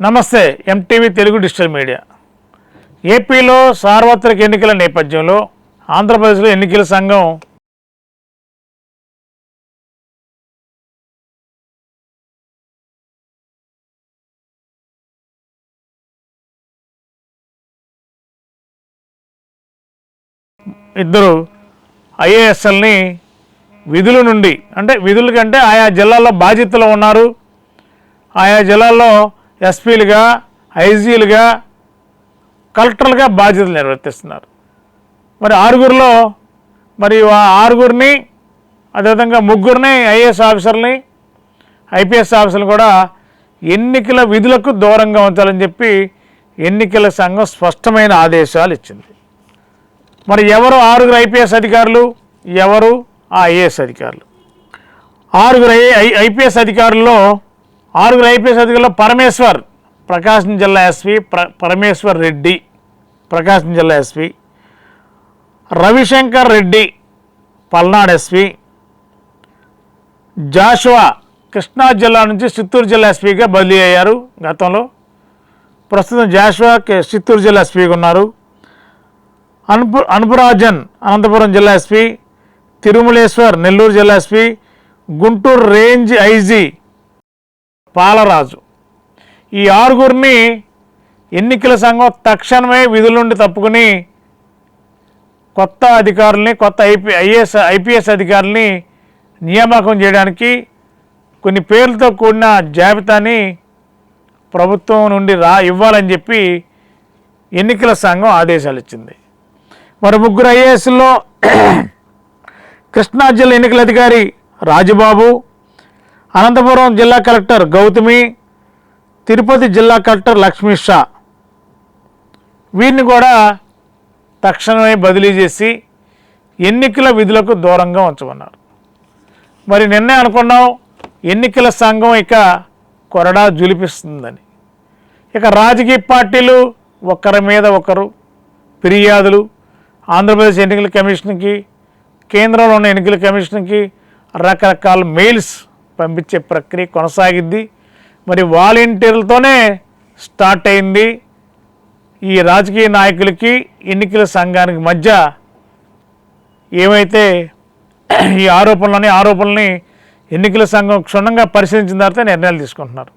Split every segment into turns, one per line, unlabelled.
నమస్తే MTV Telugu digital media. ఏపీలో సార్వత్రిక ఎన్నికల నేపథ్యంలో ఆంధ్రప్రదేశ్లో ఎన్నికల సంఘం ఇద్దరు ఐఏఎస్ఎల్ని విధుల నుండి అంటే విధుల కంటే ఆయా జిల్లాల్లో బాధ్యతలు ఉన్నారు. ఆయా జిల్లాల్లో ఎస్పీలుగా ఐజీలుగా కలెక్టర్లుగా బాధ్యతలు నిర్వర్తిస్తున్నారు. మరి ఆరుగురిలో మరి ఆ ఆరుగురిని అదేవిధంగా ముగ్గురిని ఐఏఎస్ ఆఫీసర్ని ఐపీఎస్ ఆఫీసర్లు కూడా ఎన్నికల విధులకు దూరంగా ఉంచాలని చెప్పి ఎన్నికల సంఘం స్పష్టమైన ఆదేశాలు ఇచ్చింది. మరి ఎవరు ఆరుగురు ఐపీఎస్ అధికారులు? ఎవరు? ఆ ఐఏఎస్ అధికారులు. ఆరుగురు ఐ ఐ- ఐపీఎస్ అధికారుల్లో ఆరుగురు ఐపీఎస్ అధికారుల్లో పరమేశ్వర్ ప్రకాశం జిల్లా ఎస్పీ ప్ర పరమేశ్వర్ రెడ్డి ప్రకాశం జిల్లా SP. Ravishankar Reddy Palnadu SP. Joshua Krishna జిల్లా నుంచి చిత్తూరు జిల్లా ఎస్పీగా బదిలీ అయ్యారు గతంలో. ప్రస్తుతం జాషువా కే- చిత్తూరు జిల్లా ఎస్పీగా ఉన్నారు. అనుపు అనుపురాజన్ అనంతపురం జిల్లా ఎస్పీ తిరుమలేశ్వర్ నెల్లూరు జిల్లా SP Guntur range IG Palaraju. ఈ ఆరుగురిని ఎన్నికల సంఘం తక్షణమే విధుల నుండి తప్పుకుని కొత్త అధికారుల్ని కొత్త ఐపీ ఐఏఎస్ ఐపీఎస్ అధికారుల్ని నియామకం చేయడానికి కొన్ని పేర్లతో కూడిన జాబితాని ప్రభుత్వం నుండి రా ఇవ్వాలని చెప్పి ఎన్నికల సంఘం ఆదేశాలు ఇచ్చింది. మరి ముగ్గురు ఐఏఎస్లో కృష్ణా జిల్లా ఎన్నికల అధికారి రాజుబాబు అనంతపురం జిల్లా కలెక్టర్ గౌతమి తిరుపతి జిల్లా కలెక్టర్ లక్ష్మీ షా. వీరిని కూడా తక్షణమే బదిలీ చేసి ఎన్నికల విధులకు దూరంగా ఉంచమన్నారు. మరి నిన్నే అనుకున్నాం ఎన్నికల సంఘం ఇక కొరడా జులిపిస్తుందని. ఇక రాజకీయ పార్టీలు ఒకరి మీద ఒకరు ఫిర్యాదులు ఆంధ్రప్రదేశ్ ఎన్నికల కమిషన్కి కేంద్రంలో ఉన్న ఎన్నికల కమిషన్కి రకరకాల మెయిల్స్ పంపించే ప్రక్రియ కొనసాగిద్ది. మరి వాలంటీర్లతోనే స్టార్ట్ అయింది. ఈ రాజకీయ నాయకులకి ఎన్నికల సంఘానికి మధ్య ఏమైతే ఈ ఆరోపణలని ఆరోపణల్ని ఎన్నికల సంఘం క్షుణ్ణంగా పరిశీలించిన తర్వాత నిర్ణయాలు తీసుకుంటున్నారు.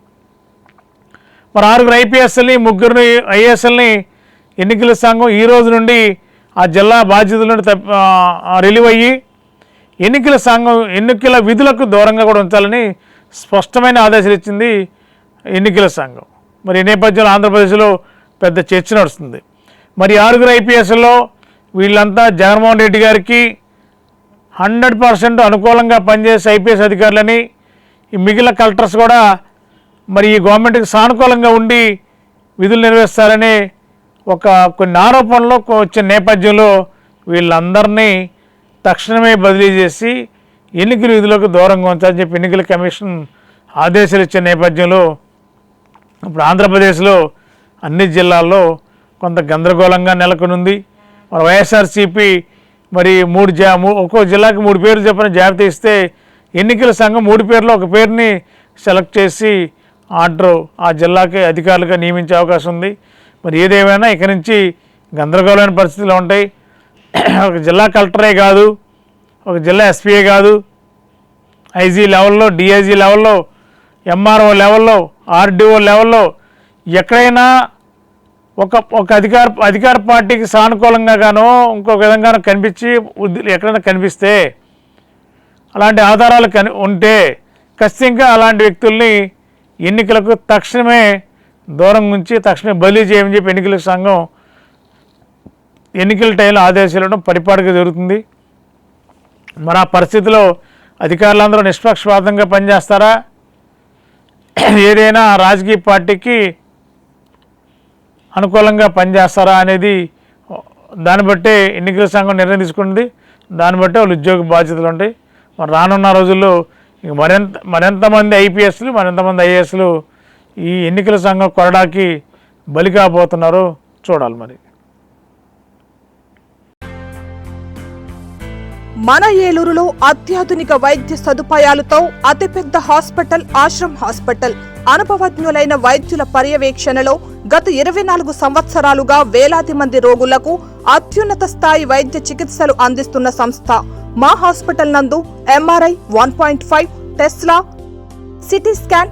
మరి ఆరుగురు ఐపీఎస్ఎల్ని ముగ్గురు ఐఏఎస్ఎల్ని ఎన్నికల సంఘం ఈ రోజు నుండి ఆ జిల్లా బాధ్యతలను రిలీవ్ అయ్యి ఎన్నికల సంఘం ఎన్నికల విధులకు దూరంగా కూడా ఉంచాలని స్పష్టమైన ఆదేశాలు ఇచ్చింది ఎన్నికల సంఘం. మరి ఈ నేపథ్యంలో ఆంధ్రప్రదేశ్లో పెద్ద చర్చ నడుస్తుంది. మరి ఆరుగురు ఐపీఎస్లో వీళ్ళంతా జగన్మోహన్ రెడ్డి గారికి హండ్రెడ్ పర్సెంట్ అనుకూలంగా పనిచేసే ఐపీఎస్ అధికారులని ఈ మిగిలిన కలెక్టర్స్ కూడా మరి ఈ గవర్నమెంట్కి సానుకూలంగా ఉండి విధులు నిర్వహిస్తారని ఒక కొన్ని ఆరోపణలు వచ్చిన నేపథ్యంలో వీళ్ళందరినీ తక్షణమే బదిలీ చేసి ఎన్నికల విధులకు దూరంగా ఉంచాలని చెప్పి ఎన్నికల కమిషన్ ఆదేశాలు ఇచ్చిన నేపథ్యంలో ఇప్పుడు ఆంధ్రప్రదేశ్లో అన్ని జిల్లాల్లో కొంత గందరగోళంగా నెలకొనుంది. మరి వైఎస్ఆర్సీపీ మరి మూడు జా మూ- ఒక్కో జిల్లాకి మూడు పేర్లు చెప్పిన జాబితా ఇస్తే ఎన్నికల సంఘం మూడు పేర్లు ఒక పేరుని సెలెక్ట్ చేసి ఆర్డర్ ఆ జిల్లాకి అధికారులుగా నియమించే అవకాశం ఉంది. మరి ఏదేమైనా ఇక నుంచి గందరగోళమైన పరిస్థితులు ఉంటాయి. ఒక జిల్లా కలెక్టరే కాదు ఒక జిల్లా ఎస్పీఏ కాదు ఐజీ లెవెల్లో డిఐజీ లెవెల్లో ఎంఆర్ఓ లెవెల్లో ఆర్డీఓ లెవెల్లో ఎక్కడైనా ఒక ఒక అధికార అధికార పార్టీకి సానుకూలంగా గానో ఇంకొక విధంగానో కనిపించి ఎక్కడైనా కనిపిస్తే అలాంటి ఆధారాలు కని ఉంటే ఖచ్చితంగా అలాంటి వ్యక్తుల్ని ఎన్నికలకు తక్షణమే దూరం ఉంచి తక్షణమే బదిలీ చేయమని చెప్పి ఎన్నికల సంఘం ఎన్నికల టైంలో ఆదేశాలు ఇవ్వడం పరిపాటిగా జరుగుతుంది. మరి ఆ పరిస్థితిలో అధికారులందరూ నిష్పక్షపాతంగా పనిచేస్తారా? ఏదైనా రాజకీయ పార్టీకి అనుకూలంగా పనిచేస్తారా అనేది దాన్ని బట్టే ఎన్నికల సంఘం నిర్ణయం తీసుకుంది దాన్ని బట్టే వాళ్ళు ఉద్యోగ బాధ్యతలు ఉంటాయి. మరి రానున్న రోజుల్లో ఇక మరింత మరింతమంది ఐపీఎస్లు మరింతమంది ఐఏఎస్లు ఈ ఎన్నికల సంఘం కొరడాకి బలి కాబోతున్నారో చూడాలి మరి.
మన ఏలూరులో అత్యాధునిక వైద్య సదుపాయాలతో అతిపెద్ద హాస్పిటల్ ఆశ్రమ్ హాస్పిటల్. అనుభవజ్ఞులైన వైద్యుల పర్యవేక్షణలో గత ఇరవై నాలుగు సంవత్సరాలుగా వేలాది మంది రోగులకు అత్యున్నత స్థాయి వైద్య చికిత్సలు అందిస్తున్న సంస్థ. మా హాస్పిటల్ నందు MRI one point five Tesla CT scan